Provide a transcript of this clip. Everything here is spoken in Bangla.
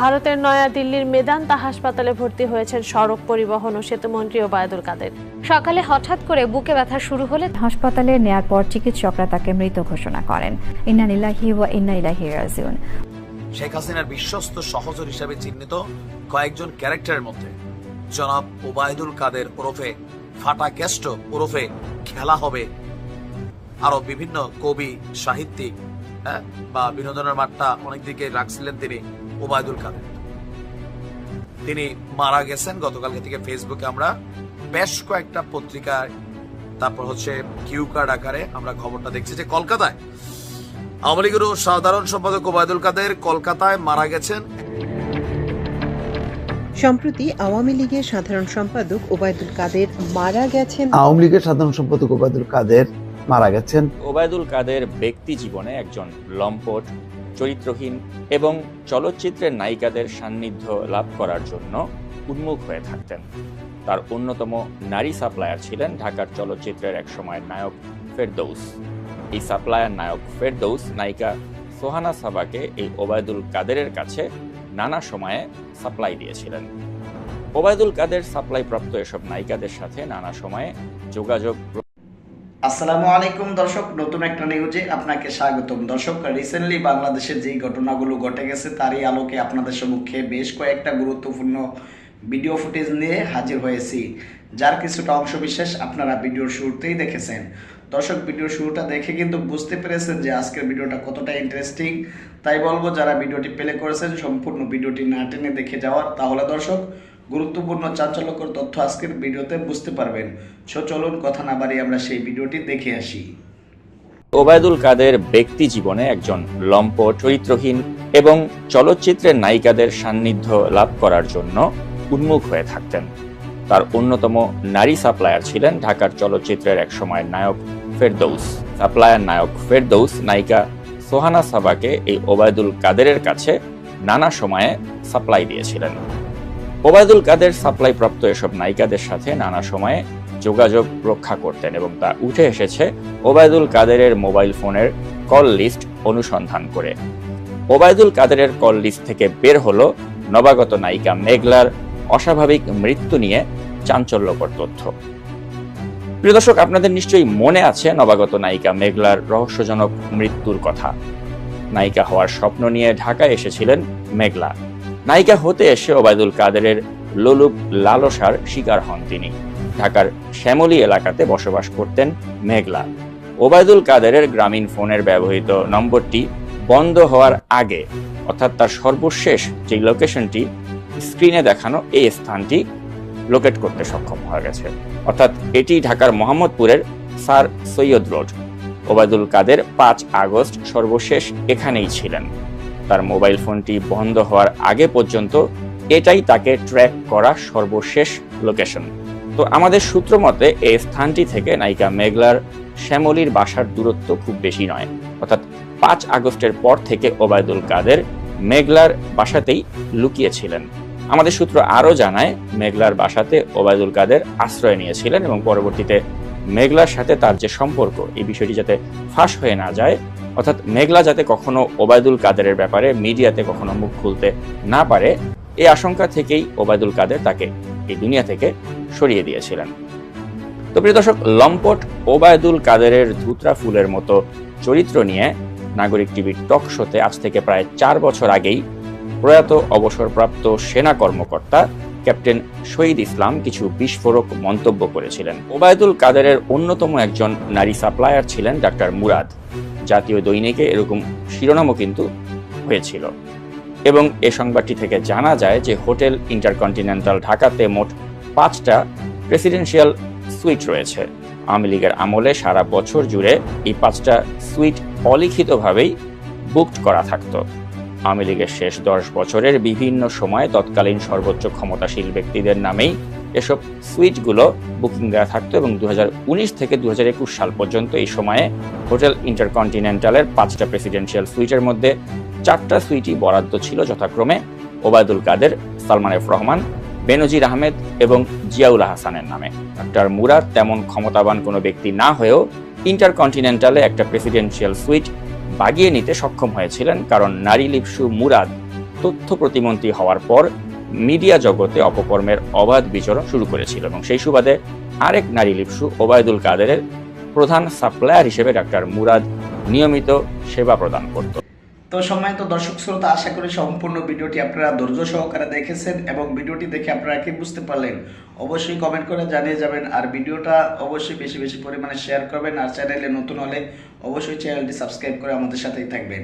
ভারতের নয়াদিল্লির মেদান্তা হাসপাতালে ভর্তি হয়েছেন সড়ক পরিবহন ও সেতুমন্ত্রী ওবায়দুল কাদের। সকালে হঠাৎ করে বুকে ব্যথা শুরু হলে হাসপাতালে নেয়ার পর চিকিৎসকরা তাকে মৃত ঘোষণা করেন। ইন্না ওয়া ইন্না ইলাইহি রাজিউন। শেখ হাসিনার বিশ্বস্ত সহচর হিসাবে চিহ্নিত কয়েকজন ক্যারেক্টারের মধ্যে। জনাব ওবায়দুল কাদের ওরফে ফাটা কেষ্ট ওরফে খেলা হবে। আরও বিভিন্ন কবি সাহিত্যিক হ্যাঁ, বা বিনোদনের মাঠটা অনেক দিকে রাখছিলেন তিনি। ওবায়দুল কাদের। তিনি মারা গেছেন গতকালকে থেকে ফেসবুকে আমরা বেশ কয়েকটা পত্রিকায়। তারপর হচ্ছে কিউ কার্ড আকারে আমরা খবরটা দেখছি যে কলকাতায় আওয়ামী লীগের সাধারণ সম্পাদক ওবায়দুল কাদের কলকাতায় মারা গেছেন। সম্প্রতি আওয়ামী লীগের সাধারণ সম্পাদক ওবায়দুল কাদের মারা গেছেন। আওয়ামী লীগের সাধারণ সম্পাদক ওবায়দুল কাদের মারা গেছেন। ওবায়দুল কাদের ব্যক্তি জীবনে একজন লম্পট চরিত্রহীন এবং চলচ্চিত্রের নায়িকাদের সান্নিধ্য লাভ করার জন্য উন্মুখ হয়ে থাকতেন। তার অন্যতম নারী সাপ্লায়ার ছিলেন ঢাকার চলচ্চিত্রের এক সময়ের নায়ক ফেরদৌস। এই সাপ্লায়ার নায়ক ফেরদৌস নায়িকা সোহানা সাবাকে এই ওবায়দুল কাদেরের কাছে নানা সময়ে সাপ্লাই দিয়েছিলেন। ওবায়দুল কাদের সাপ্লাই প্রাপ্ত এসব নায়িকাদের সাথে নানা সময়ে যোগাযোগ আসসালামু আলাইকুম দর্শক, নতুন একটা নিউজে আপনাকে স্বাগতম। দর্শক রিসেন্টলি বাংলাদেশের যেই ঘটনাগুলো ঘটে গেছে, তারই আলোকে আপনাদের সম্মুখে বেশ কয়েকটা গুরুত্বপূর্ণ ভিডিও ফুটেজ নিয়ে হাজির হয়েছি। যার কিছুটা অংশ বিশেষ আপনারা ভিডিওর শুরুতেই দেখেছেন। দর্শক ভিডিওর শুরুটা দেখে কিন্তু বুঝতে পেরেছেন যে আজকের ভিডিওটা কতটা ইন্টারেস্টিং তাই বলব, যারা ভিডিওটি প্লে করেছেন, সম্পূর্ণ ভিডিওটি না টেনে দেখে যাওয়ার, তাহলে দর্শক গুরুত্বপূর্ণ চাঞ্চল্যকর তথ্য আজকের ভিডিওতে বুঝতে পারবেন। সো চলুন কথা না বাড়িয়ে আমরা সেই ভিডিওটি দেখে আসি। ওবায়দুল কাদের ব্যক্তি জীবনে একজন লম্পট চরিত্রহীন এবং চলচ্চিত্রের নায়িকাদের সান্নিধ্য লাভ করার জন্য উন্মুখ হয়ে থাকতেন। তার অন্যতম নারী সাপ্লায়ার ছিলেন ঢাকার চলচ্চিত্রের এক সময়ের নায়ক ফেরদৌস। সাপ্লায়ার নায়ক ফেরদৌস নায়িকা সোহানা সাবাকে এই ওবায়দুল কাদেরের কাছে নানা সময়ে সাপ্লাই দিয়েছিলেন। ওবায়দুল কাদের সাপ্লাই প্রাপ্ত এসব নায়িকাদের সাথে নানা সময়ে যোগাযোগ রক্ষা করতেন এবং তা উঠে এসেছে ওবায়দুল কাদেরের মোবাইল ফোনের কল লিস্ট অনুসন্ধান করে। ওবায়দুল কাদেরের কল লিস্ট থেকে বের হলো নবাগত নায়িকা মেঘলার অস্বাভাবিক মৃত্যু নিয়ে চাঞ্চল্যকর তথ্য। প্রিয় দর্শক, আপনাদের নিশ্চয়ই মনে আছে নবাগত নায়িকা মেঘলার রহস্যজনক মৃত্যুর কথা। নায়িকা হওয়ার স্বপ্ন নিয়ে ঢাকায় এসেছিলেন মেঘলা। নায়িকা হতে এসে ওবায়দুল কাদেরের লোলুপ লালসার শিকার হন তিনি। ঢাকার শ্যামলী এলাকাতে বসবাস করতেন মেঘলা। ওবায়দুল কাদেরের গ্রামীণ ফোনের ব্যবহৃত নম্বরটি বন্ধ হওয়ার আগে, অর্থাৎ তার সর্বশেষ যে লোকেশনটি, স্ক্রিনে দেখানো এই স্থানটি লোকেট করতে সক্ষম হয়ে গেছে। অর্থাৎ এটি ঢাকার মোহাম্মদপুরের স্যার সৈয়দ রোড। ওবায়দুল কাদের পাঁচ আগস্ট সর্বশেষ এখানেই ছিলেন। তার মোবাইল ফোনটি বন্ধ হওয়ার আগে পর্যন্ত এটাই তাকে ট্র্যাক করা সর্বশেষ লোকেশন। তো আমাদের সূত্র মতে, এই স্থানটি থেকে নায়িকা মেঘলার শ্যামলীর বাসার দূরত্ব খুব বেশি নয়। অর্থাৎ পাঁচ আগস্টের পর থেকে ওবায়দুল কাদের মেঘলার বাসাতেই লুকিয়েছিলেন। আমাদের সূত্র আরও জানায়, মেঘলার বাসাতে ওবায়দুল কাদের আশ্রয় নিয়েছিলেন এবং পরবর্তীতে মেঘলার সাথে তার যে সম্পর্ক, এই বিষয়টি যাতে ফাঁস হয়ে না যায় অর্থাৎ মেঘলা যাতে কখনো ওবায়দুল কাদেরের ব্যাপারে মিডিয়াতে কখনো মুখ খুলতে না পারে এই আশঙ্কা থেকেই ওবায়দুল কাদের তাকে এই দুনিয়া থেকে সরিয়ে দিয়েছিলেন। তো প্রিয় দর্শক, লম্পট ওবায়দুল কাদেরের ধুতরা ফুলের মতো চরিত্র নিয়ে নাগরিক টিভির টক শোতে আজ থেকে প্রায় চার বছর আগেই প্রয়াত অবসরপ্রাপ্ত সেনা কর্মকর্তা ক্যাপ্টেন শহীদ ইসলাম কিছু বিস্ফোরক মন্তব্য করেছিলেন। ওবায়দুল কাদেরের অন্যতম একজন নারী সাপ্লায়ার ছিলেন ডাক্তার মুরাদ। জাতীয় দৈনিকে এরকম শিরোনামও কিন্তু হয়েছিল। এবং এ সংবাদটি থেকে জানা যায় যে হোটেল ইন্টারকন্টিনেন্টাল ঢাকাতে মোট পাঁচটা প্রেসিডেন্সিয়াল সুইট রয়েছে। আওয়ামী লীগের আমলে সারা বছর জুড়ে এই পাঁচটা সুইট অলিখিতভাবেই বুকড করা থাকতো। আওয়ামী লীগের শেষ দশ বছরের বিভিন্ন সময়ে তৎকালীন সর্বোচ্চ ক্ষমতাশীল ব্যক্তিদের নামেই এসব সুইটগুলো বুকিং দেওয়া থাকতো এবং দু হাজার উনিশ থেকে দু হাজার একুশ সাল পর্যন্ত এই সময়ে হোটেল ইন্টারকন্টিনেন্টালের পাঁচটা প্রেসিডেন্সিয়াল সুইটের মধ্যে চারটা সুইটই বরাদ্দ ছিল যথাক্রমে ওবায়দুল কাদের, সালমান এফ রহমান, বেনজির আহমেদ এবং জিয়াউল হাসানের নামে। ডক্টর মুরাদ তেমন ক্ষমতাবান কোনো ব্যক্তি না হয়েও ইন্টারকন্টিনেন্টালে একটা প্রেসিডেন্সিয়াল সুইট বাগিয়ে নিতে সক্ষম হয়েছিলেন, কারণ নারী লিপসু মুরাদ তথ্য প্রতিমন্ত্রী হওয়ার পর মিডিয়া জগতে অপকর্মের অবাধ বিচরণ শুরু করেছিল এবং সেই সুবাদে আরেক নারী লিপসু ওবায়দুল কাদেরের প্রধান সাপ্লায়ার হিসেবে ডাক্তার মুরাদ নিয়মিত সেবা প্রদান করত। তো সময় তো দর্শক শ্রোতা, আশা করি সম্পূর্ণ ভিডিওটি আপনারা ধৈর্য সহকারে দেখেছেন এবং ভিডিওটি দেখে আপনারা কি বুঝতে পারলেন অবশ্যই কমেন্ট করে জানিয়ে যাবেন আর ভিডিওটা অবশ্যই বেশি বেশি পরিমাণে শেয়ার করবেন আর চ্যানেলে নতুন হলে অবশ্যই চ্যানেলটি সাবস্ক্রাইব করে আমাদের সাথেই থাকবেন।